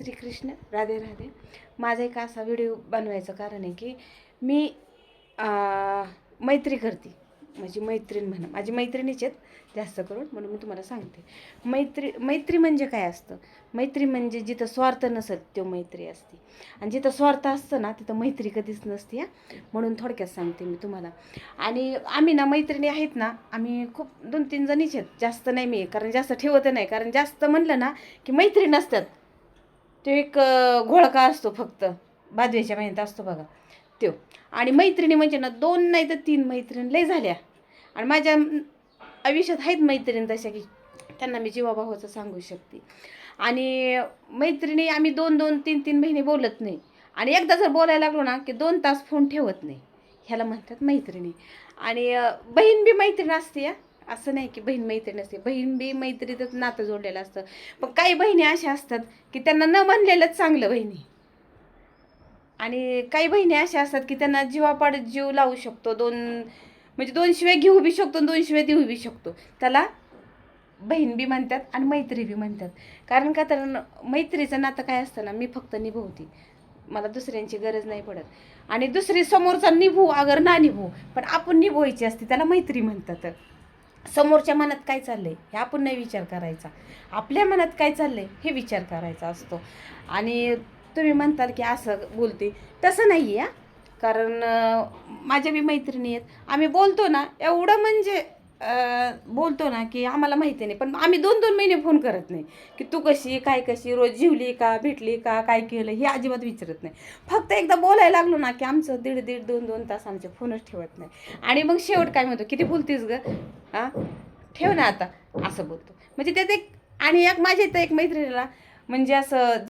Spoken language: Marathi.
श्रीकृष्ण राधे राधे. माझा एक असा व्हिडिओ बनवायचं कारण आहे की मी मैत्री करते. माझी मैत्रीण म्हणा माझी मैत्रिणीच आहेत जास्त करून म्हणून मी तुम्हाला सांगते. मैत्री मैत्री म्हणजे काय असतं? मैत्री म्हणजे जिथं स्वार्थ नसेल तो मैत्री असते. आणि जिथं स्वार्थ असतं ना तिथं मैत्री कधीच नसते हा. म्हणून थोडक्यात सांगते मी तुम्हाला. आणि आम्ही ना मैत्रिणी आहेत ना आम्ही खूप दोन तीन जणीच आहेत. जास्त नाही मी कारण जास्त ठेवत नाही. कारण जास्त म्हणलं ना की मैत्री नसतात. तो एक घोळका असतो फक्त. भादवेच्या महिन्यात असतो बघा. तो आणि मैत्रिणी म्हणजे ना दोन नाही तर तीन मैत्रिणी लय झाल्या. आणि माझ्या आयुष्यात आहेत मैत्रिणी तशा की त्यांना मी जीवाभावाचं सांगू शकते. आणि मैत्रिणी आम्ही दोन दोन तीन तीन महिने बोलत नाही. आणि एकदा जर बोलायला लागलो ना की दोन तास फोन ठेवत नाही. ह्याला म्हणतात मैत्रिणी. आणि बहीण बी मैत्रीण असते या. असं नाही की बहीण मैत्रीण असते. बहीण बी मैत्रीतच नातं जोडलेलं असतं. पण काही बहिणी अशा असतात की त्यांना न म्हणलेलंच चांगलं बहिणी आणि काही बहिणी अशा असतात की त्यांना जीवापाड जीव लावू शकतो. दोन म्हणजे दोन शिवाय घेऊ बी शकतो आणि दोन शिवाय देऊ बी शकतो. त्याला बहीण बी म्हणतात आणि मैत्री बी म्हणतात. कारण का तर मैत्रीचं नातं काय असतं ना मी फक्त निभवती. मला दुसऱ्यांची गरज नाही पडत. आणि दुसरी समोरचा निभू अगर ना निभू पण आपण निभवायची असते त्याला मैत्री म्हणतात. समोरच्या मनात काय चाललं आहे हे आपण नाही विचार करायचा. आपल्या मनात काय चाललं आहे हे विचार करायचा असतो. आणि तुम्ही म्हणताल की असं बोलते. तसं नाही आहे कारण माझ्या बी मैत्रिणी आहेत. आम्ही बोलतो ना एवढं म्हणजे बोलतो ना की आम्हाला माहिती नाही. पण आम्ही दोन दोन महिने फोन करत नाही. की तू कशी काय कशी रोज जिवली का भेटली का काय केलं हे अजिबात विचारत नाही. फक्त एकदा बोलायला लागलो ना की आमचं दीड दीड दोन दोन तास आमचे फोनच ठेवत नाही. आणि मग शेवट काय म्हणतो किती बोलतीस ग? हां? ठेव ना आता असं बोलतो. म्हणजे त्यात एक आणि एक माझ्या इथं एक मैत्रिणीला म्हणजे असं